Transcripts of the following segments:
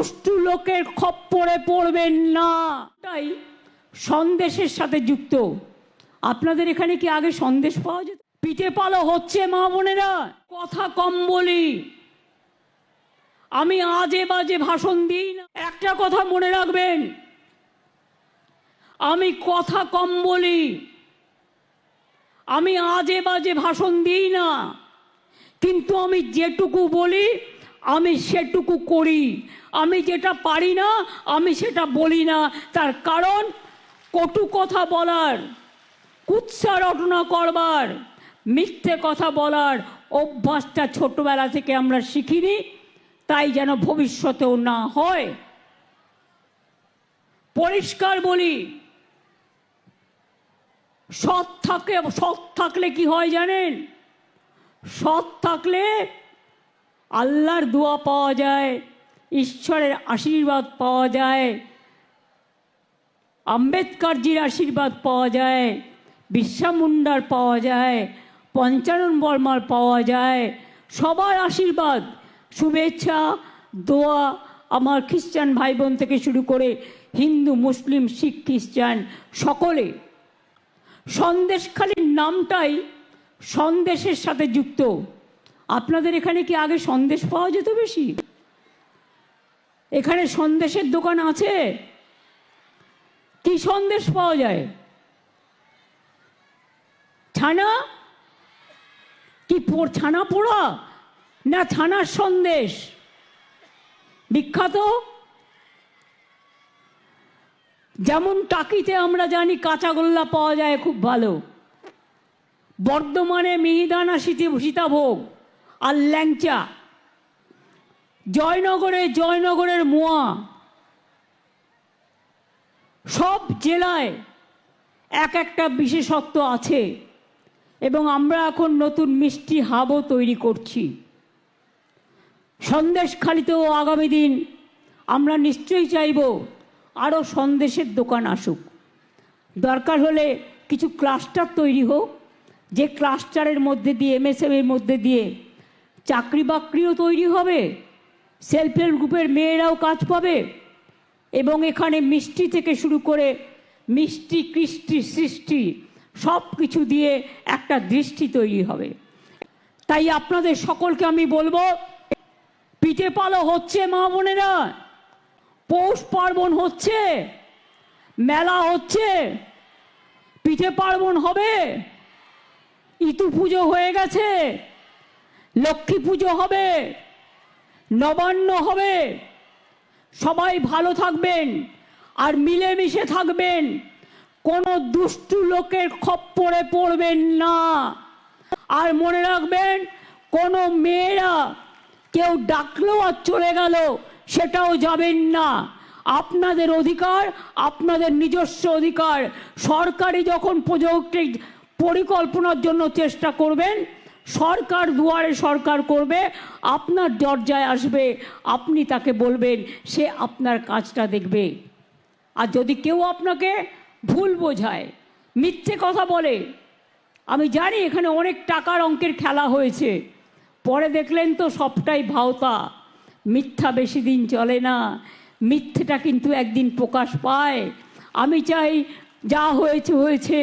দুষ্টু লোকের খপ্পরে পড়বেন না। তাই সন্দেশের সাথে যুক্ত। আপনাদের এখানে কি আগে সন্দেশ পাওয়া যেত? পিঠে পালো হচ্ছে মা বোনেরা। কথা কম বলি। আমি আজে বাজে ভাষণ দিই না। একটা কথা মনে রাখবেন। আমি কথা কম বলি। আমি আজে বাজে ভাষণ দিই না। কিন্তু আমি যেটুকু বলি আমি সেটুকু করি। আমি যেটা পারি না, আমি সেটা বলি না। তার কারণ, কটু কথা বলার, কুৎসা রটনা করবার, মিথ্যে কথা বলার অভ্যাসটা ছোটবেলা থেকে আমরা শিখিনি, তাই যেন ভবিষ্যতেও না হয়। পরিষ্কার বলি, সৎ থাকে, সৎ থাকলে কি হয় জানেন? সৎ থাকলে আল্লাহর দোয়া পাওয়া যায়, ঈশ্বরের আশীর্বাদ পাওয়া যায়, আম্বেদকরজির আশীর্বাদ পাওয়া যায়, বিশ্বা মুন্ডার পাওয়া যায়, পঞ্চানন বর্মার পাওয়া যায়, সবার আশীর্বাদ, শুভেচ্ছা, দোয়া আমার খ্রিস্টান ভাই বোন থেকে শুরু করে হিন্দু, মুসলিম, শিখ, খ্রিস্টান সকলে। সন্দেশখালির নামটাই সন্দেশের সাথে যুক্ত। আপনাদের এখানে কি আগে সন্দেশ পাওয়া যেত বেশি? এখানে সন্দেশের দোকান আছে? কি সন্দেশ পাওয়া যায়? ছানা? কি ছানা পোড়া? না ছানার সন্দেশ? বিখ্যাত? যেমন টাকিতে আমরা জানি কাঁচাগোল্লা পাওয়া যায় খুব ভালো। বর্ধমানে মিহিদানা শীতে সীতাভোগ আর ল্যাংচা। জয়নগরে জয়নগরের মোয়া। সব জেলায় এক একটা বিশেষত্ব আছে এবং আমরা এখন নতুন মিষ্টি হাবও তৈরি করছি। সন্দেশখালিতেও আগামী দিন আমরা নিশ্চয়ই চাইব আরও সন্দেশের দোকান আসুক। দরকার হলে কিছু ক্লাস্টার তৈরি হোক, যে ক্লাস্টারের মধ্যে দিয়ে এমএসএমের মধ্যে দিয়ে চাকরি বাকরিও তৈরি হবে। সেলফ হেল্প গ্রুপের মেয়েরাও কাজ পাবে। এবং এখানে মিষ্টি থেকে শুরু করে মিষ্টি, কৃষ্টি, সৃষ্টি সব কিছু দিয়ে একটা দৃষ্টি তৈরি হবে। তাই আপনাদের সকলকে আমি বলব, পিঠে পালো হচ্ছে মা বোনেরা। পৌষ পার্বণ হচ্ছে, মেলা হচ্ছে, পিঠে পার্বণ হবে, ইতু পুজো হয়ে গেছে। লক্ষ্মী পুজো হবে, নবান্ন হবে, সবাই ভালো থাকবেন আর মিলেমিশে থাকবেন। কোনো দুষ্টু লোকের খপ্পরে পড়বেন না। আর মনে রাখবেন, কোনো মেয়েরা কেউ ডাকলেও আর চলে গেল, সেটাও যাবেন না। আপনাদের অধিকার, আপনাদের নিজস্ব অধিকার। সরকারি যখন প্রজেক্ট পরিকল্পনার জন্য চেষ্টা করবেন সরকার দুয়ারে সরকার করবে, আপনার দরজায় আসবে, আপনি তাকে বলবেন, সে আপনার কাজটা দেখবে। আর যদি কেউ আপনাকে ভুল বোঝায়, মিথ্যে কথা বলে, আমি জানি এখানে অনেক টাকার অঙ্কের খেলা হয়েছে, পরে দেখলেন তো সবটাই ভাওতা, মিথ্যা বেশি দিন চলে না, মিথ্যেটা কিন্তু একদিন প্রকাশ পায়। আমি চাই, যা হয়েছে হয়েছে,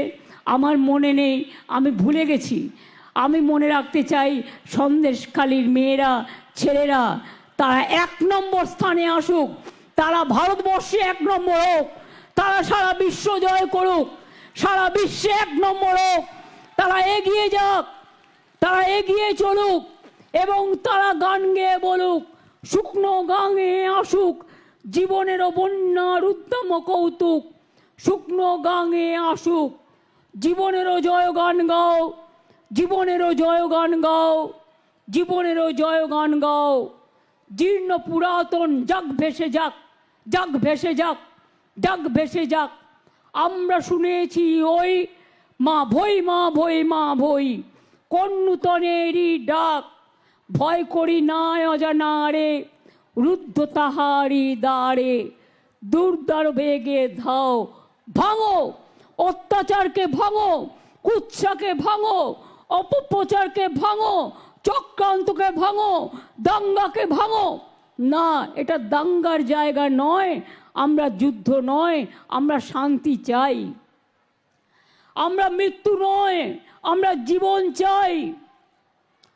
আমার মনে নেই, আমি ভুলে গেছি। আমি মনে রাখতে চাই, সন্দেশখালীর মেয়েরা, ছেলেরা, তারা এক নম্বর স্থানে আসুক, তারা ভারতবর্ষে এক নম্বর হোক, তারা সারা বিশ্ব জয় করুক, সারা বিশ্বে এক নম্বর হোক, তারা এগিয়ে যাক, তারা এগিয়ে চলুক, এবং তারা গান গেয়ে বলুক, শুকনো গাঙে আসুক, জীবনেরও বন্যার উদ্যম কৌতুক, শুকনো গাঙে আসুক, জীবনেরও জয় গান গাও। জীবনেরও জয় গান গাও, জীবনেরও জয় গান গাও। জীর্ণ পুরাতন, যাক ভেসে যাক যাক ভেসে যাক যাক ভেসে যাক। আমরা শুনেছি ওই মা ভই মা ভই মা ভই কোন নূতনেরই ডাক। ভয় করি না অজানারে, রুদ্ধ তাহারি দ্বারে। দুর্দার বেগে ধাও, ভাঙো, অত্যাচারকে ভাঙো, কুৎসাকে ভাঙো অপপ্রচারকে ভাঙো, চক্রান্তকে ভাঙো, দাঙ্গাকে ভাঙো। না, এটা দাঙ্গার জায়গা নয়, আমরা যুদ্ধ নয়, আমরা শান্তি চাই। আমরা মৃত্যু নয়, আমরা জীবন চাই।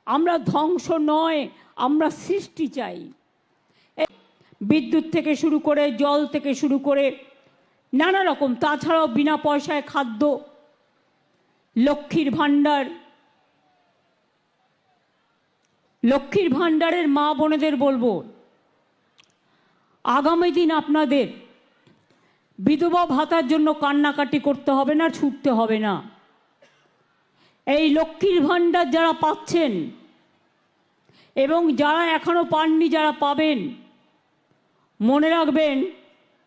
আমরা ধ্বংস নয়, আমরা সৃষ্টি চাই। বিদ্যুৎ থেকে শুরু করে, জল থেকে শুরু করে, নানা রকম, তাছাড়াও বিনা পয়সায় খাদ্য, লক্ষ্মীর ভাণ্ডার লক্ষ্মীর ভাণ্ডারের মা বোনেদের বলব, আগামী দিন আপনাদের বিধবা ভাতার জন্য কান্নাকাটি করতে হবে না, ছুটতে হবে না। এই লক্ষ্মীর ভাণ্ডার যারা পাচ্ছেন এবং যারা এখনও পাননি, যারা পাবেন, মনে রাখবেন,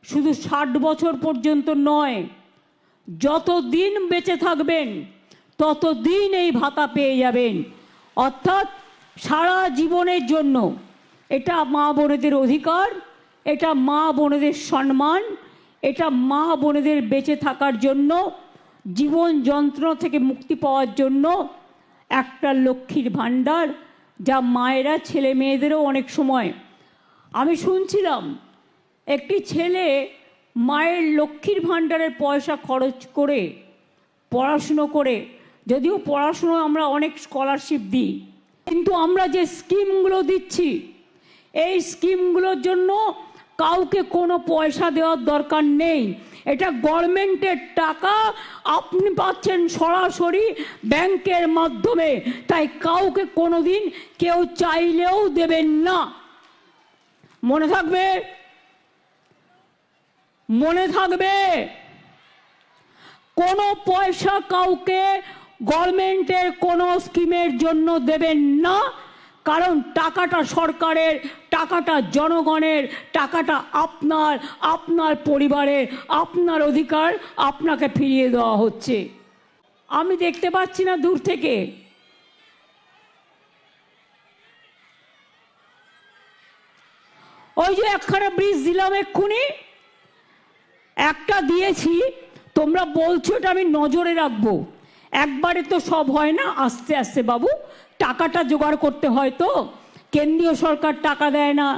শুধু ষাট বছর পর্যন্ত নয় যত দিন বেঁচে থাকবেন তত দিন এই ভাতা পেয়ে যাবেন। অর্থাৎ সারা জীবনের জন্য এটা মা বোনেদের অধিকার, এটা মা বোনেদের সম্মান, এটা মা বোনেদের বেঁচে থাকার জন্য, জীবন যন্ত্রণা থেকে মুক্তি পাওয়ার জন্য একটা লক্ষ্মীর ভাণ্ডার যা মায়েরা, ছেলে মেয়েদেরও অনেক সময়। আমি শুনছিলাম, একটি ছেলে মায়ের লক্ষ্মীর ভাণ্ডারের পয়সা খরচ করে, পড়াশুনো করে, যদিও পড়াশুনো আমরা অনেক স্কলারশিপ দিই কিন্তু আমরা যে স্কিমগুলো দিচ্ছি, এই স্কিমগুলোর জন্য কাউকে কোনো পয়সা দেওয়ার দরকার নেই। এটা গভর্নমেন্টের টাকা, আপনি পাচ্ছেন সরাসরি ব্যাংকের মাধ্যমে। তাই কাউকে কোনো দিন কেউ চাইলেও দেবেন না। মনে থাকবে? মনে থাকবে? কোনো পয়সা কাউকে গভর্নমেন্টের কোনো স্কিমের জন্য দেবেন না, কারণ টাকাটা সরকারের, টাকাটা জনগণের, টাকাটা আপনার আপনার পরিবারের, আপনার অধিকার আপনাকে ফিরিয়ে দেওয়া হচ্ছে। আমি দেখতে পাচ্ছি না দূর থেকে। ওই যে একখানা ব্রিজ দিলাম এক্ষুনি। একটা দিয়েছি, তোমরা বলছো এটা আমি নজরে রাখব। একবারে তো সব হয় না, আস্তে আস্তে বাবু, টাকাটা জোগাড় করতে হয় তো। কেন্দ্রীয় সরকার টাকা দেয় না